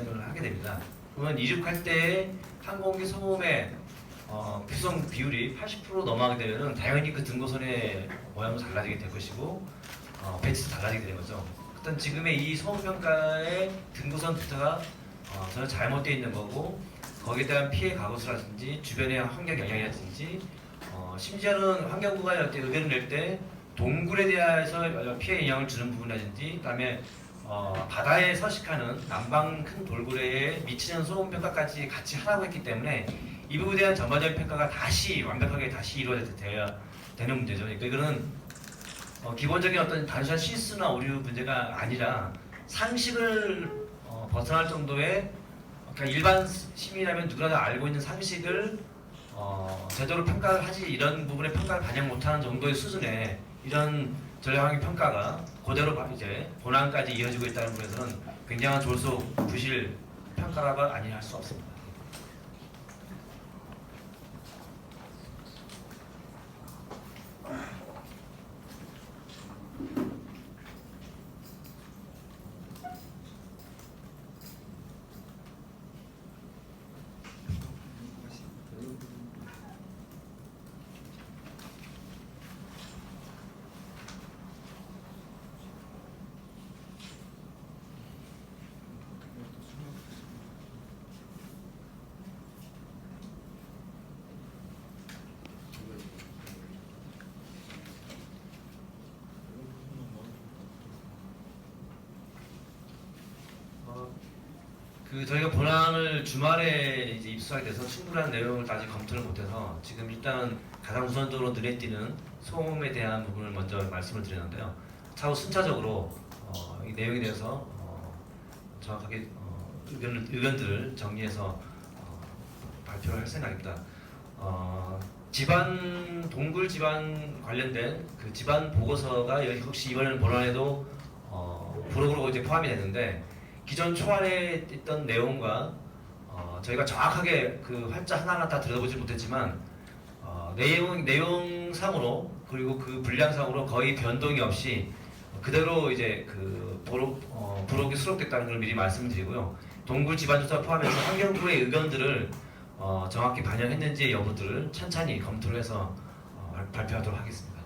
발생을 하게 됩니다. 그러면 이륙할 때 항공기 소음의 어, 구성 비율이 80% 넘어가게 되면은 당연히 그 등고선의 모양도 달라지게 될 것이고 어, 배치도 달라지게 되는 거죠. 일단 지금의 이 소음 평가의 등고선 부터가 어, 저는 잘못되어 있는 거고 거기에 대한 피해 가고수라든지 주변의 환경 영향이라든지 어, 심지어는 환경부가 의견을 낼 때 동굴에 대해서 피해 영향을 주는 부분이라든지 그다음에 어, 바다에 서식하는 남방 큰 돌고래에 미치는 소음 평가까지 같이 하라고 했기 때문에 이 부분에 대한 전반적인 평가가 다시 완벽하게 다시 이루어져야 되는 문제죠. 그러니까 이거는 어, 기본적인 어떤 단순한 실수나 오류 문제가 아니라 상식을 어, 벗어날 정도의 그러니까 일반 시민이라면 누구나 다 알고 있는 상식을 어, 제대로 평가를 하지 이런 부분에 평가를 반영 못하는 정도의 수준의 이런 전략환경 평가가 그대로 바- 이제 본안까지 이어지고 있다는 부분에서는 굉장한 졸속 부실 평가라고 아니할 수 없습니다. 그 저희가 본안을 주말에 이제 입수하게 돼서 충분한 내용을 아직 검토를 못해서 지금 일단 가장 우선적으로 눈에 띄는 소음에 대한 부분을 먼저 말씀을 드리는데요. 차후 순차적으로 어, 이 내용에 대해서 어, 정확하게 어, 의견을, 의견들을 정리해서 어, 발표를 할 생각입니다. 어, 집안 동굴 집안 관련된 그 집안 보고서가 여기 혹시 이번에는 본안에도 어, 부록으로 이제 포함이 되는데 기존 초안에 있던 내용과 어, 저희가 정확하게 그 활자 하나하나 다 들여다보지 못했지만 어, 내용 내용상으로 그리고 그 분량상으로 거의 변동이 없이 그대로 이제 그 보록 어, 부록이 수록됐다는 걸 미리 말씀드리고요. 동굴 집안 조사 포함해서 환경부의 의견들을 어, 정확히 반영했는지 여부들을 천천히 검토를 해서 어, 발- 발표하도록 하겠습니다.